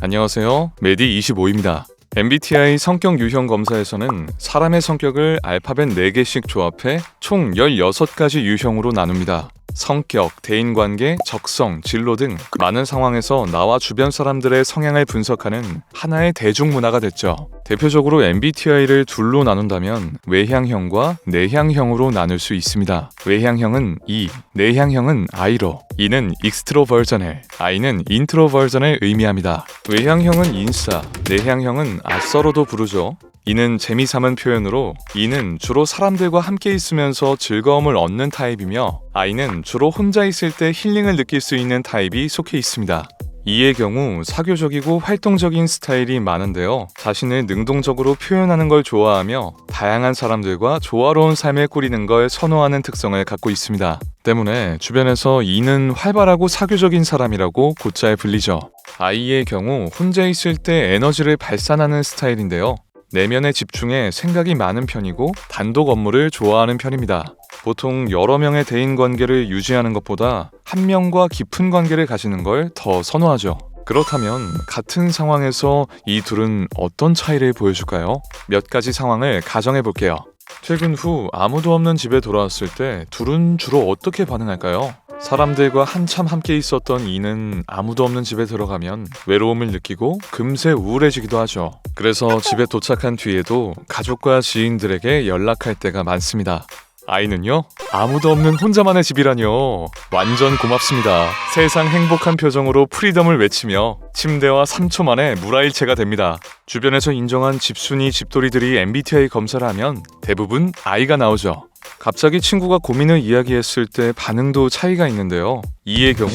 안녕하세요. 메디25입니다. MBTI 성격 유형 검사에서는 사람의 성격을 알파벳 4개씩 조합해 총 16가지 유형으로 나눕니다. 성격, 대인관계, 적성, 진로 등 많은 상황에서 나와 주변 사람들의 성향을 분석하는 하나의 대중문화가 됐죠. 대표적으로 MBTI를 둘로 나눈다면 외향형과 내향형으로 나눌 수 있습니다. 외향형은 E, 내향형은 I로 E는 익스트로버전을, I는 인트로버전을 의미합니다. 외향형은 인싸, 내향형은 아싸로도 부르죠. 이는 재미삼은 표현으로 이는 주로 사람들과 함께 있으면서 즐거움을 얻는 타입이며 아이는 주로 혼자 있을 때 힐링을 느낄 수 있는 타입이 속해 있습니다. 이의 경우 사교적이고 활동적인 스타일이 많은데요. 자신을 능동적으로 표현하는 걸 좋아하며 다양한 사람들과 조화로운 삶을 꾸리는 걸 선호하는 특성을 갖고 있습니다. 때문에 주변에서 이는 활발하고 사교적인 사람이라고 곧잘 불리죠. 아이의 경우 혼자 있을 때 에너지를 발산하는 스타일인데요. 내면에 집중해 생각이 많은 편이고 단독 업무를 좋아하는 편입니다. 보통 여러 명의 대인 관계를 유지하는 것보다 한 명과 깊은 관계를 가지는 걸 더 선호하죠. 그렇다면 같은 상황에서 이 둘은 어떤 차이를 보여줄까요? 몇 가지 상황을 가정해 볼게요. 퇴근 후 아무도 없는 집에 돌아왔을 때 둘은 주로 어떻게 반응할까요? 사람들과 한참 함께 있었던 이는 아무도 없는 집에 들어가면 외로움을 느끼고 금세 우울해지기도 하죠. 그래서 집에 도착한 뒤에도 가족과 지인들에게 연락할 때가 많습니다. 아이는요? 아무도 없는 혼자만의 집이라뇨. 완전 고맙습니다. 세상 행복한 표정으로 프리덤을 외치며 침대와 3초 만에 물아일체가 됩니다. 주변에서 인정한 집순이 집돌이들이 MBTI 검사를 하면 대부분 아이가 나오죠. 갑자기 친구가 고민을 이야기했을 때 반응도 차이가 있는데요. 이의 경우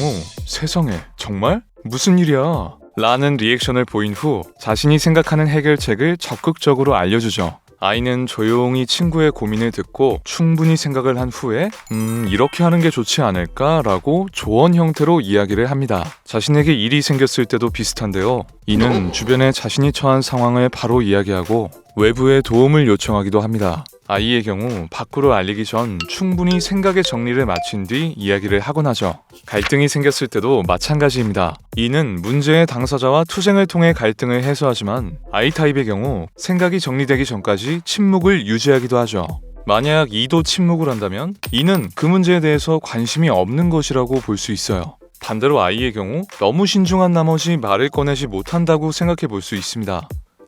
세상에 정말 무슨 일이야? 라는 리액션을 보인 후 자신이 생각하는 해결책을 적극적으로 알려주죠. 아이는 조용히 친구의 고민을 듣고 충분히 생각을 한 후에 음 이렇게 하는 게 좋지 않을까라고 조언 형태로 이야기를 합니다. 자신에게 일이 생겼을 때도 비슷한데요. 이는 주변에 자신이 처한 상황을 바로 이야기하고 외부의 도움을 요청하기도 합니다. 아이의 경우 밖으로 알리기 전 충분히 생각의 정리를 마친 뒤 이야기를 하곤 하죠. 갈등이 생겼을 때도 마찬가지입니다. 이는 문제의 당사자와 투쟁을 통해 갈등을 해소하지만 I 타입의 경우 생각이 정리되기 전까지 침묵을 유지하기도 하죠. 만약 이도 침묵을 한다면 이는 그 문제에 대해서 관심이 없는 것이라고 볼 수 있어요. 반대로 아이의 경우 너무 신중한 나머지 말을 꺼내지 못한다고 생각해 볼 수 있습니다.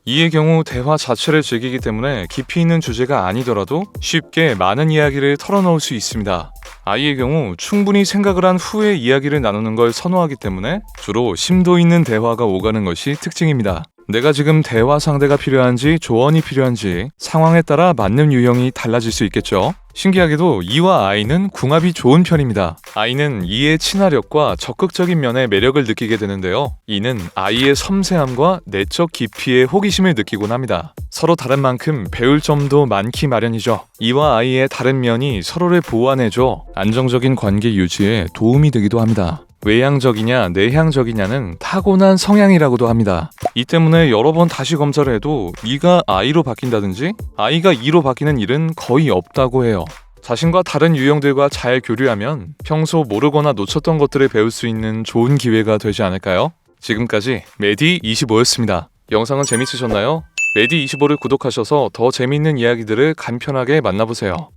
이의 경우 대화 자체를 즐기기 때문에 깊이 있는 주제가 아니더라도 쉽게 많은 이야기를 털어놓을 수 있습니다. 아이의 경우 충분히 생각을 한 후에 이야기를 나누는 걸 선호하기 때문에 주로 심도 있는 대화가 오가는 것이 특징입니다. 내가 지금 대화 상대가 필요한지 조언이 필요한지 상황에 따라 맞는 유형이 달라질 수 있겠죠. 신기하게도 이와 아이는 궁합이 좋은 편입니다. 아이는 이의 친화력과 적극적인 면에 매력을 느끼게 되는데요. 이는 아이의 섬세함과 내적 깊이에 호기심을 느끼곤 합니다. 서로 다른 만큼 배울 점도 많기 마련이죠. 이와 아이의 다른 면이 서로를 보완해줘 안정적인 관계 유지에 도움이 되기도 합니다. 외향적이냐 내향적이냐는 타고난 성향이라고도 합니다. 이 때문에 여러 번 다시 검사를 해도 이가 I로 바뀐다든지 I가 E로 바뀌는 일은 거의 없다고 해요. 자신과 다른 유형들과 잘 교류하면 평소 모르거나 놓쳤던 것들을 배울 수 있는 좋은 기회가 되지 않을까요? 지금까지 메디25였습니다. 영상은 재밌으셨나요? 메디25를 구독하셔서 더 재밌는 이야기들을 간편하게 만나보세요.